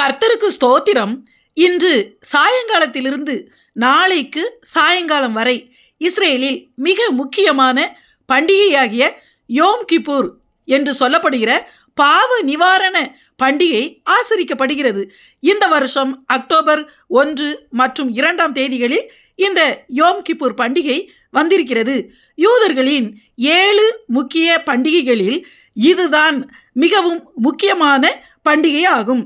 கர்த்தருக்கு ஸ்தோத்திரம். இன்று சாயங்காலத்திலிருந்து நாளைக்கு சாயங்காலம் வரை இஸ்ரேலில் மிக முக்கியமான பண்டிகையாகிய யோம் கிப்பூர் என்று சொல்லப்படுகிற பாவ நிவாரண பண்டிகை ஆசரிக்கப்படுகிறது. இந்த வருஷம் அக்டோபர் ஒன்று மற்றும் இரண்டாம் தேதிகளில் இந்த யோம் கிப்பூர் பண்டிகை வந்திருக்கிறது. யூதர்களின் ஏழு முக்கிய பண்டிகைகளில் இதுதான் மிகவும் முக்கியமான பண்டிகை ஆகும்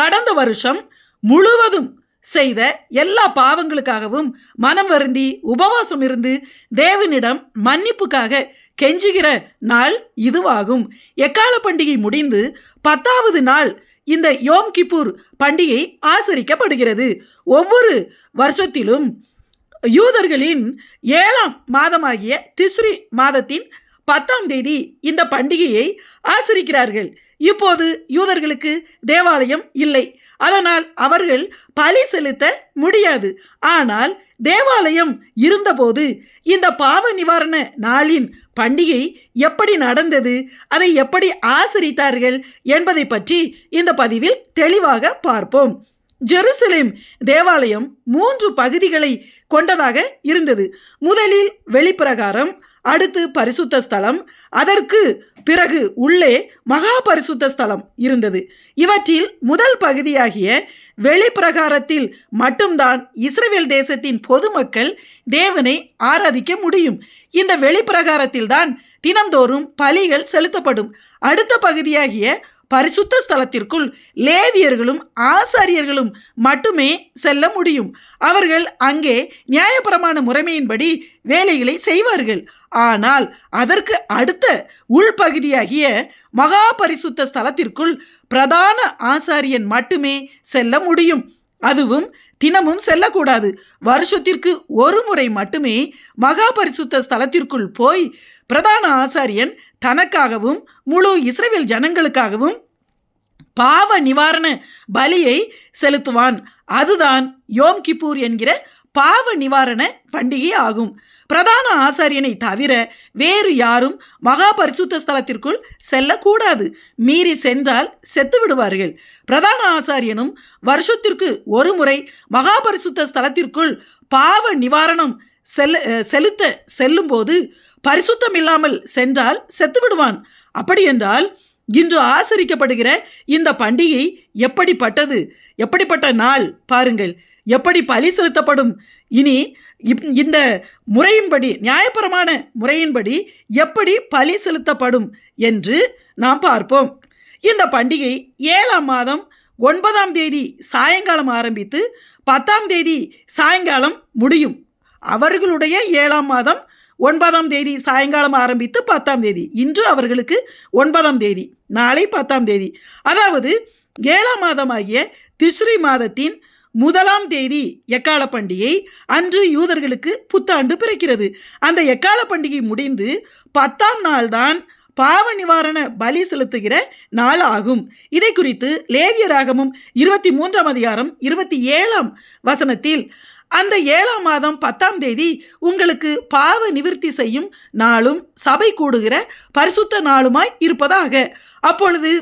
கடந்த வருஷம் முழுவதும் செய்த எல்லா பாவங்களுக்காகவும் மனம் வருந்தி உபவாசம் இருந்து தேவனிடம் மன்னிப்புக்காக கெஞ்சுகிற நாள் இதுவாகும். எக்கால பண்டிகை முடிந்து பத்தாவது நாள் இந்த யோம் கிப்பூர் பண்டிகை ஆசரிக்கப்படுகிறது. ஒவ்வொரு வருஷத்திலும் யூதர்களின் ஏழாம் மாதமாகிய திஸ்ரி மாதத்தின் பத்தாம் தேதி இந்த பண்டிகையை ஆசரிக்கிறார்கள். இப்போது யூதர்களுக்கு தேவாலயம் இல்லை. அதனால் அவர்கள் பலி செலுத்த முடியாது. ஆனால் தேவாலயம் இருந்தபோது இந்த பாவ நிவாரண நாளின் பண்டிகை எப்படி நடந்தது அதை எப்படி ஆசரித்தார்கள் என்பதை பற்றி இந்த பதிவில் தெளிவாக பார்ப்போம். ஜெருசலேம் தேவாலயம் மூன்று பகுதிகளை கொண்டதாக இருந்தது. முதலில் வெளிப்பிரகாரம் அடுத்து பரிசுத்த ஸ்தலம். அதற்கு பிறகு உள்ளே மகா பரிசுத்த ஸ்தலம் இருந்தது. இவற்றில் முதல் பகுதியாகிய வெளிப்பிரகாரத்தில் மட்டும்தான் இஸ்ரேல் தேசத்தின் பொதுமக்கள் தேவனை ஆராதிக்க முடியும். இந்த வெளிப்பிரகாரத்தில்தான் தினந்தோறும் பலிகள் செலுத்தப்படும். அடுத்த பகுதியாகிய பரிசுத்த ஸ்தலத்திற்குள் லேவியர்களும் ஆசாரியர்களும் மட்டுமே செல்ல முடியும். அவர்கள் அங்கே நியாயபரமான முறைமையின்படி வேலைகளை செய்வார்கள். ஆனால் அதற்கு அடுத்த உள்பகுதியாகிய மகா பரிசுத்த ஸ்தலத்திற்குள் பிரதான ஆசாரியன் மட்டுமே செல்ல முடியும். அதுவும் தினமும் செல்லக்கூடாது. வருஷத்திற்கு ஒரு முறை மட்டுமே மகா பரிசுத்த ஸ்தலத்திற்குள் போய் பிரதான ஆசாரியன் தனக்காகவும் முழு இஸ்ரேல் ஜனங்களுக்காகவும் பாவ நிவாரண பலியை செலுத்துவான். அதுதான் யோம் கிப்பூர் என்கிற பாவ நிவாரண பண்டிகை ஆகும். பிரதான ஆசாரியனை தவிர வேறு யாரும் மகா பரிசுத்த ஸ்தலத்திற்குள் செல்லக்கூடாது. மீறி சென்றால் செத்து விடுவார்கள். பிரதான ஆசாரியனும் வருஷத்திற்கு ஒரு முறை மகா பரிசுத்த ஸ்தலத்திற்குள் பாவ நிவாரணம் செல்ல செலுத்த செல்லும்போது பரிசுத்தம் இல்லாமல் சென்றால் செத்து விடுவான். அப்படி என்றால் இன்று ஆசரிக்கப்படுகிற இந்த பண்டிகை எப்படிப்பட்டது? எப்படிப்பட்ட நாள்? பாருங்கள். எப்படி பலி செலுத்தப்படும்? இனி இந்த முறையின்படி நியாயபரமான முறையின்படி எப்படி பலி செலுத்தப்படும் என்று நாம் பார்ப்போம். இந்த பண்டிகை ஏழாம் மாதம் ஒன்பதாம் தேதி சாயங்காலம் ஆரம்பித்து பத்தாம் தேதி சாயங்காலம் முடியும். அவர்களுடைய ஏழாம் மாதம் ஒன்பதாம் தேதி சாயங்காலம் ஆரம்பித்து பத்தாம் தேதி. இன்று அவர்களுக்கு ஒன்பதாம் தேதி நாளை பத்தாம் தேதி. அதாவது ஏழாம் மாதமாகிய திஸ்ரி மாதத்தின் முதலாம் தேதி எக்கால பண்டிகை அன்று யூதர்களுக்கு புத்தாண்டு பிறக்கிறது. அந்த எக்கால பண்டிகை முடிந்து பத்தாம் நாள்தான் பாவ நிவாரண பலி செலுத்துகிற நாள் ஆகும். இதை குறித்து லேவியராகமும் இருபத்தி மூன்றாம் அதிகாரம் இருபத்தி ஏழாம் வசனத்தில் அந்த ஏழாம் மாதம் பத்தாம் தேதி உங்களுக்கு பாவ நிவர்த்தி செய்யும் நாளும் சபை கூடுகிற பரிசுத்த நாளுமாய் இருப்பதாக. அப்பொழுது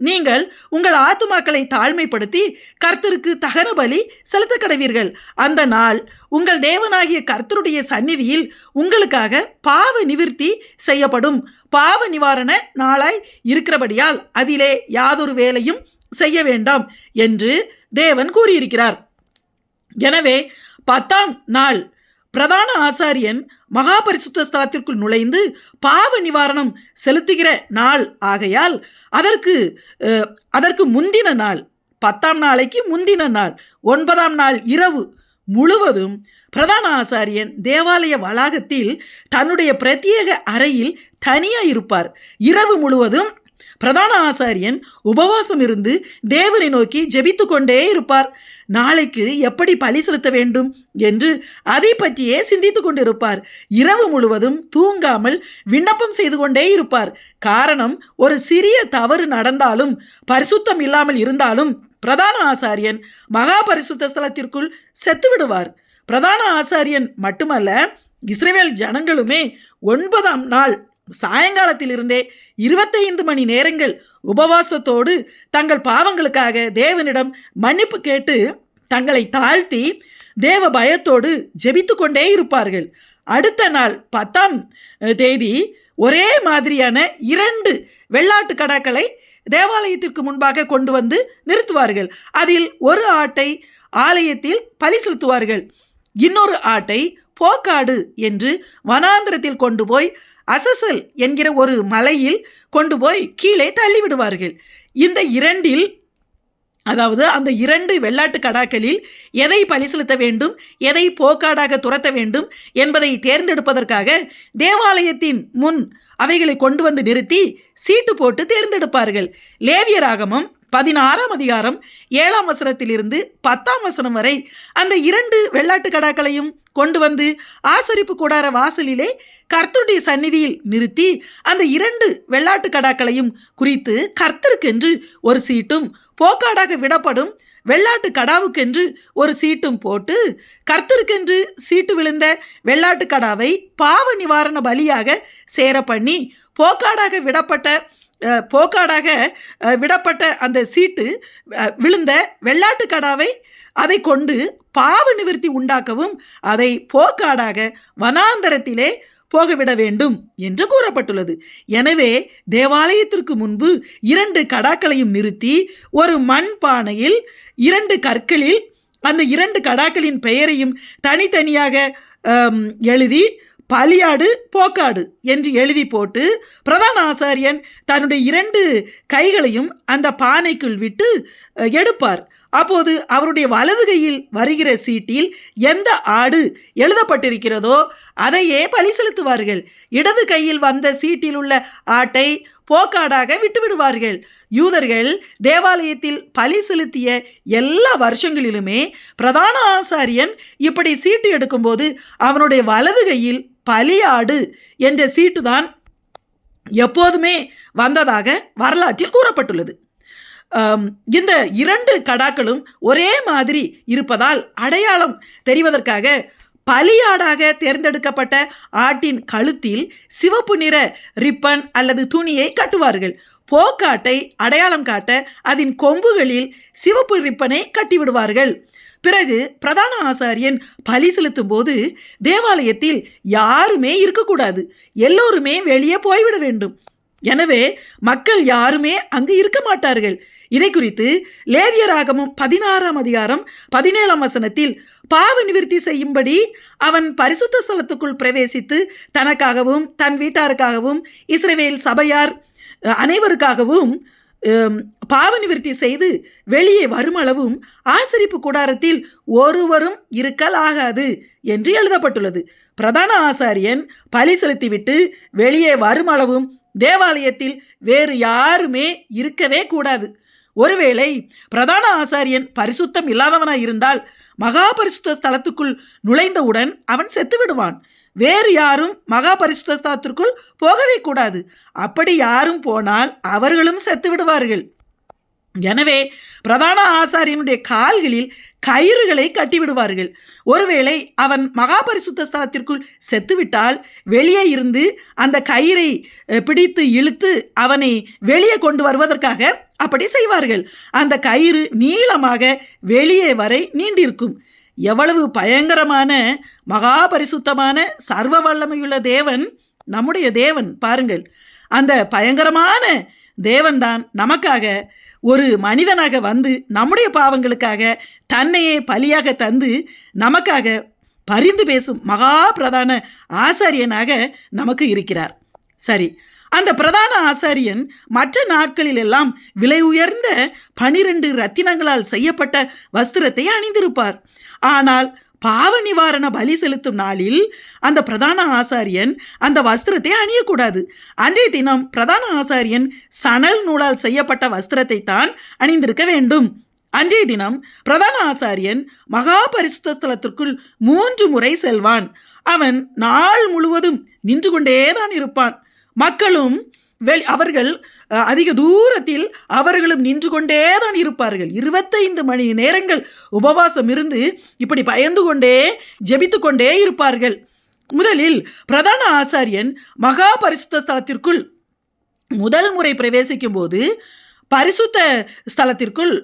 நீங்கள் உங்கள் ஆத்துமாக்களை தாழ்மைப்படுத்தி கர்த்தருக்கு தகன பலி செலுத்த கடவீர்கள் அந்த நாள் உங்கள் தேவனாகிய கர்த்தருடைய சந்நிதியில் உங்களுக்காக பாவ நிவிற்த்தி செய்யப்படும். பாவ நிவாரண நாளாய் இருக்கிறபடியால் அதிலே யாதொரு வேலையும் செய்ய வேண்டாம் என்று தேவன் கூறியிருக்கிறார். எனவே பத்தாம் நாள். பிரதான ஆசாரியன் மகாபரிசுத்த ஸ்தலத்திற்குள் நுழைந்து பாவ நிவாரணம் செலுத்துகிற நாள் ஆகையால் அதற்கு அதற்கு முந்தின நாள். பத்தாம் நாளைக்கு முந்தின நாள். ஒன்பதாம் நாள் இரவு முழுவதும் பிரதான ஆசாரியன் தேவாலய வளாகத்தில் தன்னுடைய பிரத்யேக அறையில் தனியாக இருப்பார். இரவு முழுவதும் பிரதான ஆசாரியன் உபவாசம் இருந்து தேவனை நோக்கி ஜெபித்து கொண்டே இருப்பார். நாளைக்கு எப்படி பலி செலுத்த வேண்டும் என்று அதை பற்றியே சிந்தித்து கொண்டிருப்பார். இரவு முழுவதும் தூங்காமல் விண்ணப்பம் செய்து கொண்டே இருப்பார். காரணம் ஒரு சிறிய தவறு நடந்தாலும் பரிசுத்தம் இல்லாமல் இருந்தாலும் பிரதான ஆசாரியன் மகா பரிசுத்த ஸ்தலத்திற்குள் செத்து விடுவார் பிரதான ஆசாரியன் மட்டுமல்ல இஸ்ரேல் ஜனங்களுமே ஒன்பதாம் நாள் சாயங்காலத்திலிருந்தே இருபத்தைந்து மணி நேரங்கள் உபவாசத்தோடு தங்கள் பாவங்களுக்காக தேவனிடம் மன்னிப்பு கேட்டு தங்களை தாழ்த்தி தேவ பயத்தோடு ஜெபித்து கொண்டே இருப்பார்கள். அடுத்த நாள் பத்தாம் தேதி ஒரே மாதிரியான இரண்டு வெள்ளாட்டு கடாக்களை தேவாலயத்திற்கு முன்பாக கொண்டு வந்து நிறுத்துவார்கள். அதில் ஒரு ஆட்டை ஆலயத்தில் பலி செலுத்துவார்கள். இன்னொரு ஆட்டை போக்காடு என்று வனாந்திரத்தில் கொண்டு போய் அசசல் என்கிற ஒரு மலையில் கொண்டு போய் கீழே தள்ளிவிடுவார்கள். இந்த இரண்டில் அதாவது அந்த இரண்டு வெள்ளாட்டு கடாக்களில் எதை பழி செலுத்த வேண்டும் எதை போக்காடாக துரத்த வேண்டும் என்பதை தேர்ந்தெடுப்பதற்காக தேவாலயத்தின் முன் அவைகளை கொண்டு வந்து நிறுத்தி சீட்டு போட்டு தேர்ந்தெடுப்பார்கள். லேவியராகமம் பதினாறாம் அதிகாரம் ஏழாம் வசனத்திலிருந்து பத்தாம் வசனம் வரை அந்த இரண்டு வெள்ளாட்டு கடாக்களையும் கொண்டு வந்து ஆசரிப்பு கூடார வாசலிலே கர்த்தருடைய சந்நிதியில் நிறுத்தி அந்த இரண்டு வெள்ளாட்டு கடாக்களையும் குறித்து கர்த்தருக்கென்று ஒரு சீட்டும் போக்காடாக விடப்படும் வெள்ளாட்டு கடாவுக்கென்று ஒரு சீட்டும் போட்டு கர்த்தருக்கென்று சீட்டு விழுந்த வெள்ளாட்டு கடாவை பாவ நிவாரண பலியாக சேர பண்ணி போக்காடாக விடப்பட்ட போக்காடாக விடப்பட்ட அந்த சீட்டு விழுந்த வெள்ளாட்டு கடாவை அதை கொண்டு பாவ நிவர்த்தி உண்டாக்கவும் அதை போக்காடாக வனாந்தரத்திலே போகவிட வேண்டும் என்று கூறப்பட்டுள்ளது. எனவே தேவாலயத்திற்கு முன்பு இரண்டு கடாக்களையும் நிறுத்தி ஒரு மண் பானையில் இரண்டு கற்களில் அந்த இரண்டு கடாக்களின் பெயரையும் தனித்தனியாக எழுதி பலியாடு போக்காடு என்று எழுதி போட்டு பிரதான ஆசாரியன் தன்னுடைய இரண்டு கைகளையும் அந்த பானைக்குள் விட்டு எடுப்பார். அப்போது அவருடைய வலது கையில் வருகிற சீட்டில் எந்த ஆடு எழுதப்பட்டிருக்கிறதோ அதையே பலி செலுத்துவார்கள். இடது கையில் வந்த சீட்டில் உள்ள ஆட்டை போக்காடாக விட்டுவிடுவார்கள். யூதர்கள் தேவாலயத்தில் பலி செலுத்திய எல்லா வருஷங்களிலுமே பிரதான ஆசாரியன் இப்படி சீட்டு எடுக்கும்போது அவனுடைய வலது கையில் பலியாடு என்ற சீட்டு தான் எப்போதுமே வந்ததாக வரலாற்றில் கூறப்பட்டுள்ளது. இந்த இரண்டு கடாக்களும் ஒரே மாதிரி இருப்பதால் அடையாளம் தெரிவதற்காக பலியாடாக தேர்ந்தெடுக்கப்பட்ட ஆட்டின் கழுத்தில் சிவப்பு நிற ரிப்பன் அல்லது துணியை கட்டுவார்கள். போக்காட்டை அடையாளம் காட்ட அதன் கொம்புகளில் சிவப்பு ரிப்பனை கட்டிவிடுவார்கள். பிறகு பிரதான ஆசாரியன் பலி செலுத்தும் போது தேவாலயத்தில் யாருமே இருக்கக்கூடாது. எல்லோருமே வெளியே போய்விட வேண்டும். எனவே மக்கள் யாருமே அங்கு இருக்க மாட்டார்கள். இதை குறித்து லேவியராகமும் பதினாறாம் அதிகாரம் பதினேழாம் வசனத்தில் பாவ நிவர்த்தி செய்யும்படி அவன் பரிசுத்த ஸ்தலத்துக்குள் பிரவேசித்து தனக்காகவும் தன் வீட்டாருக்காகவும் இஸ்ரேவேல் சபையார் அனைவருக்காகவும் பாவநிவர்த்தி செய்து வெளியே வருமளவும் ஆசரிப்பு கூடாரத்தில் ஒருவரும் இருக்கலாகாது என்று எழுதப்பட்டுள்ளது. பிரதான ஆசாரியன் பலி செலுத்திவிட்டு வெளியே வருமளவும் தேவாலயத்தில் வேறு யாருமே இருக்கவே கூடாது. ஒருவேளை பிரதான ஆசாரியன் பரிசுத்தம் இல்லாதவனாய் இருந்தால் மகா பரிசுத்த ஸ்தலத்துக்குள் நுழைந்தவுடன் அவன் செத்து விடுவான் வேறு யாரும் மகா போகவே கூடாது அப்படி யாரும் போனால் அவர்களும் செத்து விடுவார்கள். எனவே பிரதான ஆசாரியனுடைய கால்களில் கயிறுகளை கட்டிவிடுவார்கள் ஒருவேளை அவன் மகாபரிசுத்த ஸ்தலத்திற்குள் செத்துவிட்டால் வெளியே இருந்து அந்த கயிறை பிடித்து இழுத்து அவனை வெளியே கொண்டு வருவதற்காக அப்படி செய்வார்கள். அந்த கயிறு நீளமாக வெளியே வரை நீண்டிருக்கும். எவ்வளவு பயங்கரமான மகா பரிசுத்தமான சர்வ வல்லமையுள்ள தேவன் நம்முடைய தேவன். பாருங்கள். அந்த பயங்கரமான தேவன்தான் நமக்காக ஒரு மனிதனாக வந்து நம்முடைய பாவங்களுக்காக தன்னையே பலியாக தந்து நமக்காக பரிந்து பேசும் மகா பிரதான ஆசாரியனாக நமக்கு இருக்கிறார். சரி. அந்த பிரதான ஆசாரியன் மற்ற நாட்களில் எல்லாம் விலை உயர்ந்த பனிரெண்டு ரத்தினங்களால் செய்யப்பட்ட வஸ்திரத்தை அணிந்திருப்பார். ஆனால் பாவ நிவாரண பலி செலுத்தும் நாளில் அந்த பிரதான ஆசாரியன் அந்த வஸ்திரத்தை அணியக்கூடாது. அன்றைய தினம் பிரதான ஆசாரியன் சணல் நூலால் செய்யப்பட்ட வஸ்திரத்தை தான் அணிந்திருக்க வேண்டும். அன்றைய தினம் பிரதான ஆசாரியன் மகா பரிசுத்த ஸ்தலத்திற்குள் மூன்று முறை செல்வான். அவன் நாள் முழுவதும் நின்று கொண்டேதான் இருப்பான். மக்களும் வெளி அவர்கள் அதிக தூரத்தில் அவர்களும் நின்று கொண்டேதான் இருப்பார்கள். இருபத்தைந்து மணி நேரங்கள் உபவாசம் இருந்து இப்படி பயந்து கொண்டே ஜெபித்து கொண்டே இருப்பார்கள். முதலில் பிரதான ஆசாரியன் மகா பரிசுத்த ஸ்தலத்திற்குள் முதல் முறை பிரவேசிக்கும் போது பரிசுத்த ஸ்தலத்திற்குள்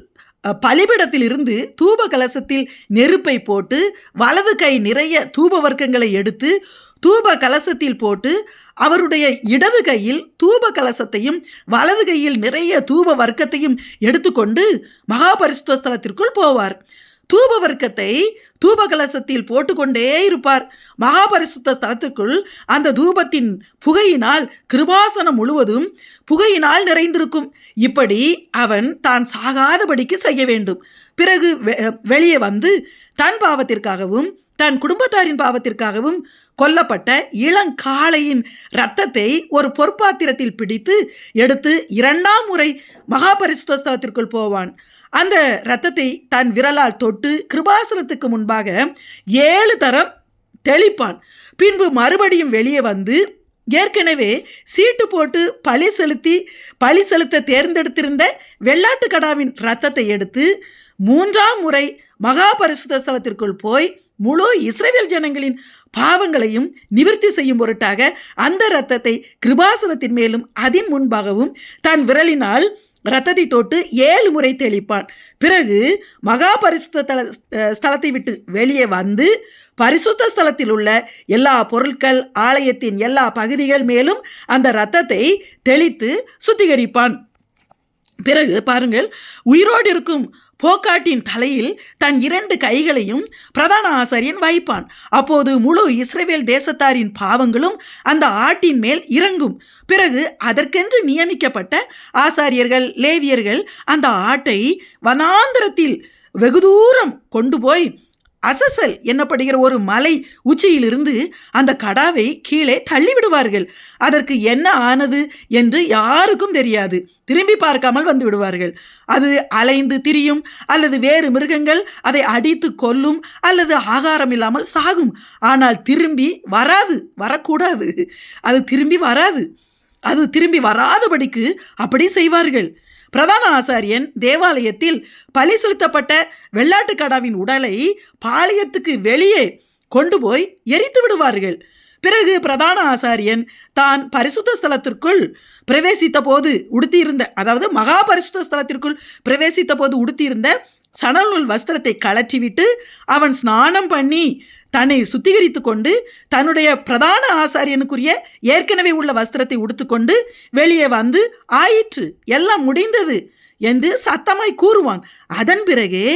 பலிபிடத்தில் இருந்து தூப கலசத்தில் நெருப்பை போட்டு வலது கை நிறைய தூப வர்க்கங்களை எடுத்து தூப கலசத்தில் போட்டு அவருடைய இடது கையில் தூப கலசத்தையும் வலது கையில் நிறைய தூப வர்க்கத்தையும் எடுத்துக்கொண்டு மகாபரிசுத்தலத்திற்குள் போவார். தூப வர்க்கத்தை தூப கலசத்தில் போட்டுக்கொண்டே இருப்பார். மகாபரிசுத்த ஸ்தலத்திற்குள் அந்த தூபத்தின் புகையினால் கிருபாசனம் முழுவதும் புகையினால் நிறைந்திருக்கும். இப்படி அவன் தான் சாகாதபடிக்கு செய்ய வேண்டும். பிறகு வெ- வெளியே வந்து தன் பாவத்திற்காகவும் தன் குடும்பத்தாரின் பாவத்திற்காகவும் கொல்லப்பட்ட இளங்காளையின் இரத்தத்தை ஒரு பொற்பாத்திரத்தில் பிடித்து எடுத்து இரண்டாம் முறை மகாபரிசுத்த ஸ்தலத்திற்குள் போவான். அந்த ரத்தத்தை தன் விரலால் தொட்டு கிருபாசனத்துக்கு முன்பாக ஏழு தரம் தெளிப்பான். பின்பு மறுபடியும் வெளியே வந்து ஏற்கனவே சீட்டு போட்டு பழி செலுத்தி பழி செலுத்த தேர்ந்தெடுத்திருந்த வெள்ளாட்டு கடாவின் ரத்தத்தை எடுத்து மூன்றாம் முறை மகா பரிசுத்த ஸ்தலத்திற்குள் போய் முழு இஸ்ரேல் ஜனங்களின் பாவங்களையும் நிவர்த்தி செய்யும் பொருட்டாக அந்த இரத்தத்தை கிருபாசனத்தின் மேலும் அதன் முன்பாகவும் தன் விரலினால் ரத்தத்தை தொட்டு ஏழு முறை தெளிப்பான். பிறகு மகா பரிசுத்த தல ஸ்தலத்தை விட்டு வெளியே வந்து பரிசுத்த ஸ்தலத்தில் உள்ள எல்லா பொருட்கள் ஆலயத்தின் எல்லா பகுதிகள் மேலும் அந்த இரத்தத்தை தெளித்து சுத்திகரிப்பான். பிறகு பாருங்கள் உயிரோடு இருக்கும் போக்காட்டின் தலையில் தன் இரண்டு கைகளையும் பிரதான ஆசாரியன் வைப்பான். அப்போது முழு இஸ்ரேவேல் தேசத்தாரின் பாவங்களும் அந்த ஆட்டின் மேல் இறங்கும். பிறகு அதற்கென்று நியமிக்கப்பட்ட ஆசாரியர்கள் லேவியர்கள் அந்த ஆட்டை வனாந்தரத்தில் வெகு தூரம் கொண்டு போய் அசசல் என்னப்படுகிற ஒரு மலை உச்சியிலிருந்து அந்த கடாவை கீழே தள்ளிவிடுவார்கள். அதற்கு என்ன ஆனது என்று யாருக்கும் தெரியாது. திரும்பி பார்க்காமல் வந்து விடுவார்கள். அது அலைந்து திரியும் அல்லது வேறு மிருகங்கள் அதை அடித்து கொல்லும் அல்லது ஆகாரம் இல்லாமல் சாகும். ஆனால் திரும்பி வராது வரக்கூடாது. அது திரும்பி வராது. அது திரும்பி வராதபடிக்கு அப்படி செய்வார்கள். பிரதான ஆசாரியன் தேவாலயத்தில் பலி செலுத்தப்பட்ட வெள்ளாட்டுக்கடாவின் உடலை பாளையத்துக்கு வெளியே கொண்டு போய் எரித்து விடுவார்கள். பிறகு பிரதான ஆசாரியன் தான் பரிசுத்த ஸ்தலத்திற்குள் பிரவேசித்த போது உடுத்தியிருந்த அதாவது மகா பரிசுத்த ஸ்தலத்திற்குள் பிரவேசித்த போது உடுத்தியிருந்த சணல் நூல் வஸ்திரத்தை கழற்றிவிட்டு அவன் ஸ்நானம் பண்ணி தன்னை சுத்திகரித்து கொண்டு தன்னுடைய பிரதான ஆசாரியனுக்குரிய ஏற்கனவே உள்ள வஸ்திரத்தை உடுத்துக்கொண்டு வெளியே வந்து ஆயிற்று எல்லாம் முடிந்தது என்று சத்தமாய் கூறுவான். அதன் பிறகே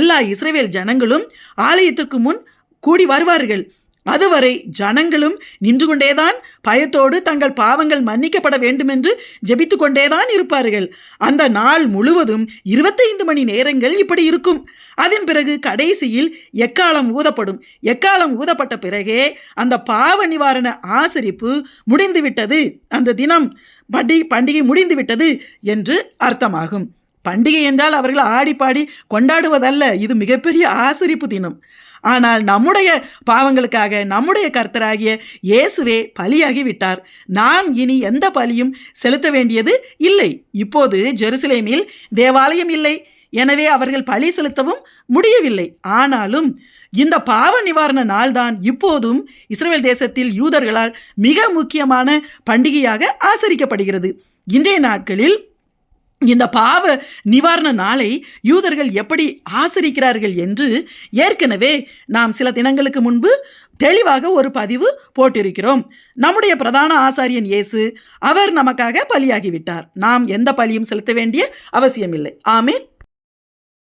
எல்லா இஸ்ரேவேல் ஜனங்களும் ஆலயத்துக்கு முன் கூடி வருவார்கள். அதுவரை ஜனங்களும் நின்று கொண்டேதான் பயத்தோடு தங்கள் பாவங்கள் மன்னிக்கப்பட வேண்டுமென்று ஜெபித்து கொண்டேதான் இருப்பார்கள். அந்த நாள் முழுவதும் இருபத்தைந்து மணி நேரங்கள் இப்படி இருக்கும். அதன் பிறகு கடைசியில் எக்காலம் ஊதப்படும். எக்காலம் ஊதப்பட்ட பிறகே அந்த பாவ நிவாரண ஆசரிப்பு முடிந்துவிட்டது. அந்த தினம் பண்டி பண்டிகை முடிந்துவிட்டது என்று அர்த்தமாகும். பண்டிகை என்றால் அவர்கள் ஆடி பாடி கொண்டாடுவதல்ல. இது மிகப்பெரிய ஆசரிப்பு தினம். ஆனால் நம்முடைய பாவங்களுக்காக நம்முடைய கர்த்தராகிய இயேசுவே பலியாகி விட்டார் நாம் இனி எந்த பலியும் செலுத்த வேண்டியது இல்லை. இப்போது ஜெருசலேமில் தேவாலயம் இல்லை. எனவே அவர்கள் பழி செலுத்தவும் முடியவில்லை. ஆனாலும் இந்த பாவ நிவாரண நாள்தான் இப்போதும் இஸ்ரேல் தேசத்தில் யூதர்களால் மிக முக்கியமான பண்டிகையாக ஆசரிக்கப்படுகிறது. இன்றைய நாட்களில் இந்த பாவ நிவாரண நாளை யூதர்கள் எப்படி ஆசரிக்கிறார்கள் என்று ஏற்கனவே நாம் சில தினங்களுக்கு முன்பு தெளிவாக ஒரு பதிவு போட்டிருக்கிறோம். நம்முடைய பிரதான ஆசாரியன் இயேசு அவர் நமக்காக பலியாகிவிட்டார். நாம் எந்த பலியும் செலுத்த வேண்டிய அவசியமில்லை. ஆமேன்.